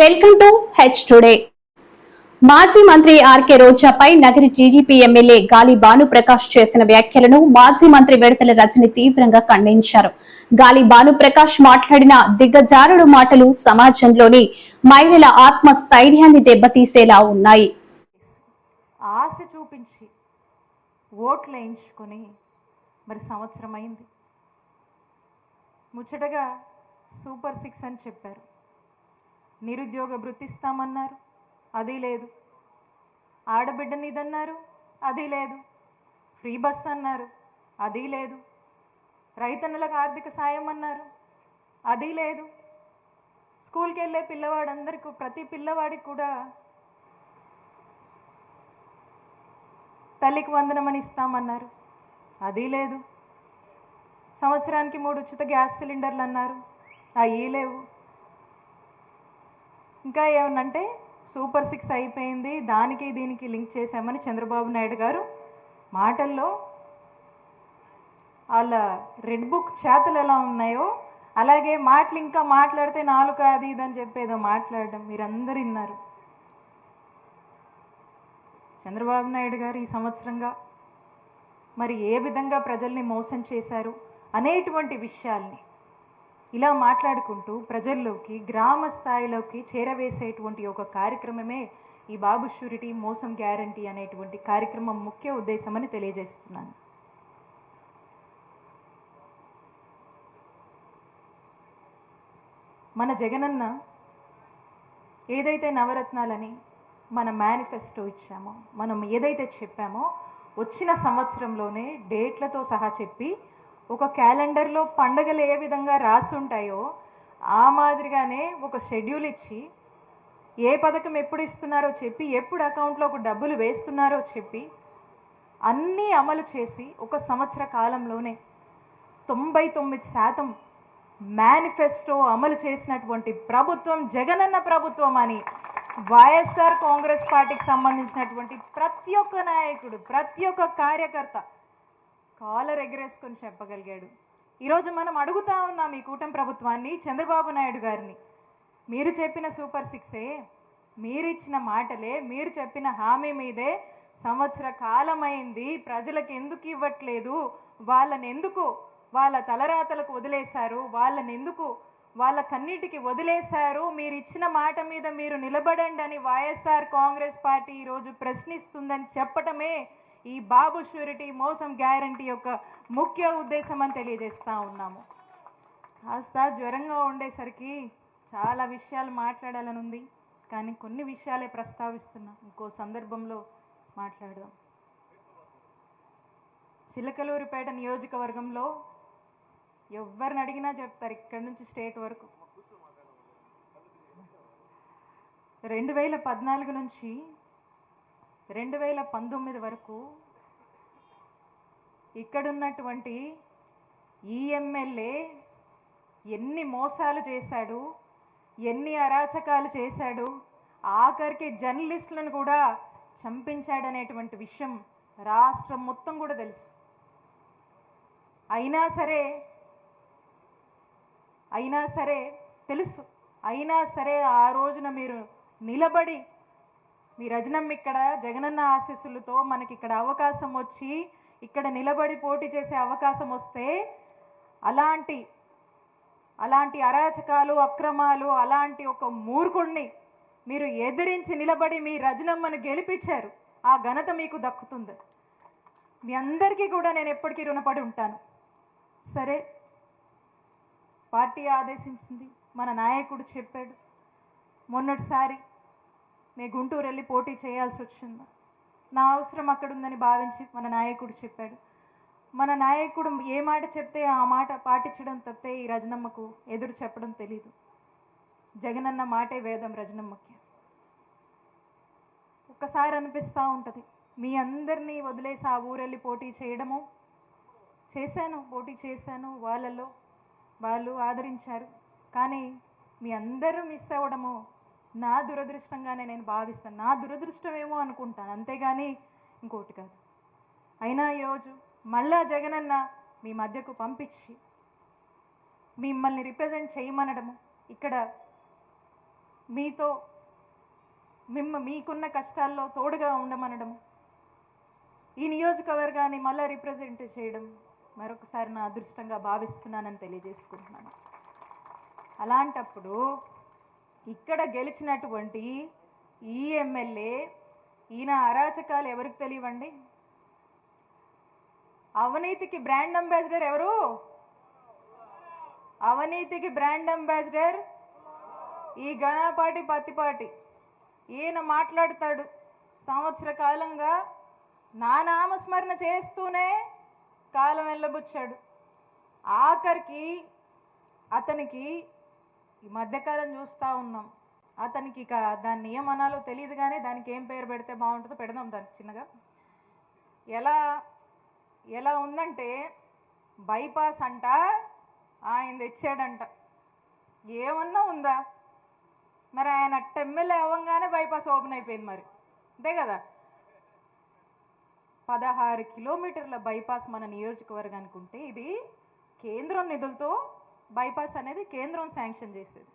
Welcome to H today. మాజీ మంత్రి RK రోజాపై నగరి టీడీపీ ఎమ్మెల్యే గాలి భానుప్రకాష్ చేసిన వ్యాఖ్యలను మాజీ మంత్రి విడతల రజని తీవ్రంగా ఖండించారు. గాలి భానుప్రకాష్ మాట్లాడిన దిగ్గజారుడు మాటలు సమాజంలోని మహిళల ఆత్మస్థైర్యాన్ని దెబ్బతీసేలా ఉన్నాయి. ఆశ చూపించి ఓట్లు వేయించుకొని మరి సంవత్సరం అయింది ముచ్చటగా సూపర్ సిక్స్ అని చెప్పారు. నిరుద్యోగ వృత్తిస్తామన్నారు. అది లేదు. ఆడబిడ్డనిదన్నారు అది లేదు. ఫ్రీ బస్ అన్నారు. అది లేదు. రైతన్నులకు ఆర్థిక సాయం అన్నారు. అది లేదు. స్కూల్కి వెళ్ళే పిల్లవాడందరికీ ప్రతి పిల్లవాడికి కూడా తల్లికి వందనమని ఇస్తామన్నారు. అది లేదు. సంవత్సరానికి మూడు ఉచిత గ్యాస్ సిలిండర్లు అన్నారు. అవి లేవు. ఇంకా ఏమన్నంటే సూపర్ సిక్స్ అయిపోయింది. దానికి దీనికి లింక్ చేశామని చంద్రబాబు నాయుడు గారు మాటల్లో వాళ్ళ రెడ్ బుక్ చేతలు ఎలా ఉన్నాయో అలాగే మాటలు ఇంకా మాట్లాడితే నాలుగు అది ఇది అని చెప్పేదో మాట్లాడడం మీరందరూ విన్నారు. చంద్రబాబు నాయుడు గారు ఈ సంవత్సరంగా మరి ఏ విధంగా ప్రజల్ని మోసం చేశారు అనేటువంటి విషయాల్ని ఇలా మాట్లాడుకుంటూ ప్రజల్లోకి గ్రామ స్థాయిలోకి చేరవేసేటువంటి ఒక కార్యక్రమమే ఈ బాబు షూరిటీ మోసం గ్యారంటీ అనేటువంటి కార్యక్రమం ముఖ్య ఉద్దేశమని తెలియజేస్తున్నాను. మన జగనన్న ఏదైతే నవరత్నాలని మన మేనిఫెస్టో ఇచ్చామో మనం ఏదైతే చెప్పామో వచ్చిన సంవత్సరంలోనే డేట్లతో సహా చెప్పి ఒక క్యాలెండర్లో పండగలు ఏ విధంగా రాసి ఉంటాయో ఆ మాదిరిగానే ఒక షెడ్యూల్ ఇచ్చి ఏ పథకం ఎప్పుడు ఇస్తున్నారో చెప్పి ఎప్పుడు అకౌంట్లోకి డబ్బులు వేస్తున్నారో చెప్పి అన్నీ అమలు చేసి ఒక సంవత్సర కాలంలోనే తొంభై తొమ్మిది శాతం మేనిఫెస్టో అమలు చేసినటువంటి ప్రభుత్వం జగనన్న ప్రభుత్వం అని వైఎస్ఆర్ కాంగ్రెస్ పార్టీకి సంబంధించినటువంటి ప్రతి ఒక్క నాయకుడు ప్రతి ఒక్క కార్యకర్త కాలర్ ఎగరేసుకొని చెప్పగలిగాడు. ఈరోజు మనం అడుగుతా ఉన్నాం ఈ కూటమి ప్రభుత్వాన్ని చంద్రబాబు నాయుడు గారిని. మీరు చెప్పిన సూపర్ సిక్సే మీరిచ్చిన మాటలే మీరు చెప్పిన హామీ మీదే సంవత్సర కాలమైంది. ప్రజలకు ఎందుకు ఇవ్వట్లేదు? వాళ్ళని ఎందుకు వాళ్ళ తలరాతలకు వదిలేశారు? వాళ్ళని ఎందుకు వాళ్ళ కన్నిటికి వదిలేశారు? మీరు ఇచ్చిన మాట మీద మీరు నిలబడండి అని వైఎస్ఆర్ కాంగ్రెస్ పార్టీ ఈరోజు ప్రశ్నిస్తుందని చెప్పటమే ఈ బాబు షూరిటీ మోసం గ్యారంటీ యొక్క ముఖ్య ఉద్దేశం అని తెలియజేస్తూ ఉన్నాము. కాస్త జ్వరంగా ఉండేసరికి చాలా విషయాలు మాట్లాడాలని ఉంది కానీ కొన్ని విషయాలే ప్రస్తావిస్తున్నా. ఇంకో సందర్భంలో మాట్లాడదాం. చిలకలూరిపేట నియోజకవర్గంలో ఎవరిని అడిగినా చెప్తారు ఇక్కడి నుంచి స్టేట్ వరకు. రెండు వేల పద్నాలుగు నుంచి రెండు వేల పంతొమ్మిది వరకు ఇక్కడున్నటువంటి ఈఎంఎల్ఏ ఎన్ని మోసాలు చేశాడు ఎన్ని అరాచకాలు చేశాడు ఆఖరికి జర్నలిస్టులను కూడా చంపించాడనేటువంటి విషయం రాష్ట్రం మొత్తం కూడా తెలుసు. అయినా సరే అయినా సరే తెలుసు. అయినా సరే ఆ రోజున మీరు నిలబడి మీ రజనమ్మ ఇక్కడ జగనన్న ఆశీస్సులతో మనకి ఇక్కడ అవకాశం వచ్చి ఇక్కడ నిలబడి పోటీ చేసే అవకాశం వస్తే అలాంటి అలాంటి అరాచకాలు అక్రమాలు అలాంటి ఒక మూర్ఖుడిని మీరు ఎదిరించి నిలబడి మీ రజనమ్మను గెలిపించారు. ఆ ఘనత మీకు దక్కుతుంది. మీ అందరికీ కూడా నేను ఎప్పటికీ రుణపడి ఉంటాను. సరే పార్టీ ఆదేశించింది. మన నాయకుడు చెప్పాడు. మొన్నటిసారి నేను గుంటూరు వెళ్ళి పోటీ చేయాల్సి వచ్చింది నా అవసరం అక్కడ ఉందని భావించి మన నాయకుడు చెప్పాడు. మన నాయకుడు ఏ మాట చెప్తే ఆ మాట పాటించడం తప్పితే ఈ రజనమ్మకు ఎదురు చెప్పడం తెలీదు. జగనన్న మాటే వేదం రజనమ్మకి. ఒక్కసారి అనిపిస్తూ ఉంటుంది మీ అందరినీ వదిలేసి ఆ ఊరెళ్ళి పోటీ చేయడము? చేశాను పోటీ చేశాను వాళ్ళలో వాళ్ళు ఆదరించారు. కానీ మీ అందరూ మిస్ అవ్వడము నా దురదృష్టంగానే నేను భావిస్తాను. నా దురదృష్టమేమో అనుకుంటాను. అంతేగాని ఇంకోటి కాదు. అయినా ఈరోజు మళ్ళా జగనన్న మీ మధ్యకు పంపించి మిమ్మల్ని రిప్రజెంట్ చేయమనడము ఇక్కడ మీతో మిమ్మ మీకున్న కష్టాల్లో తోడుగా ఉండమనడం ఈ నియోజకవర్గాన్ని మళ్ళా రిప్రజెంట్ చేయడం మరొకసారి నా అదృష్టంగా భావిస్తున్నానని తెలియజేసుకుంటున్నాను. అలాంటప్పుడు ఇక్కడ గెలిచినటువంటి ఈ ఎమ్మెల్యే ఈయన అరాచకాలు ఎవరికి తెలియవండి? అవినీతికి బ్రాండ్ అంబాసిడర్ ఎవరు? అవినీతికి బ్రాండ్ అంబాసిడర్ ఈ ఘనపాటి పత్తిపాటి. ఈయన మాట్లాడతాడు సంవత్సర కాలంగా నా నామస్మరణ చేస్తూనే కాలం వెళ్ళబుచ్చాడు. ఆఖరికి అతనికి ఈ మధ్యకాలం చూస్తూ ఉన్నాం. అతనికి ఇక దాన్ని ఏమనాలో తెలియదు కానీ దానికి ఏం పేరు పెడితే బాగుంటుందో పెడదాం దానికి చిన్నగా. ఎలా ఎలా ఉందంటే బైపాస్ అంట ఆయన తెచ్చాడంట. ఏమన్నా ఉందా? మరి ఆయన అట్ట ఎమ్మెల్యే అవ్వగానే బైపాస్ ఓపెన్ అయిపోయింది మరి. అంతే కదా? పదహారు కిలోమీటర్ల బైపాస్ మన నియోజకవర్గానికి ఉంటే ఇది కేంద్రం నిధులతో బైపాస్ అనేది కేంద్రం శాంక్షన్ చేసేది.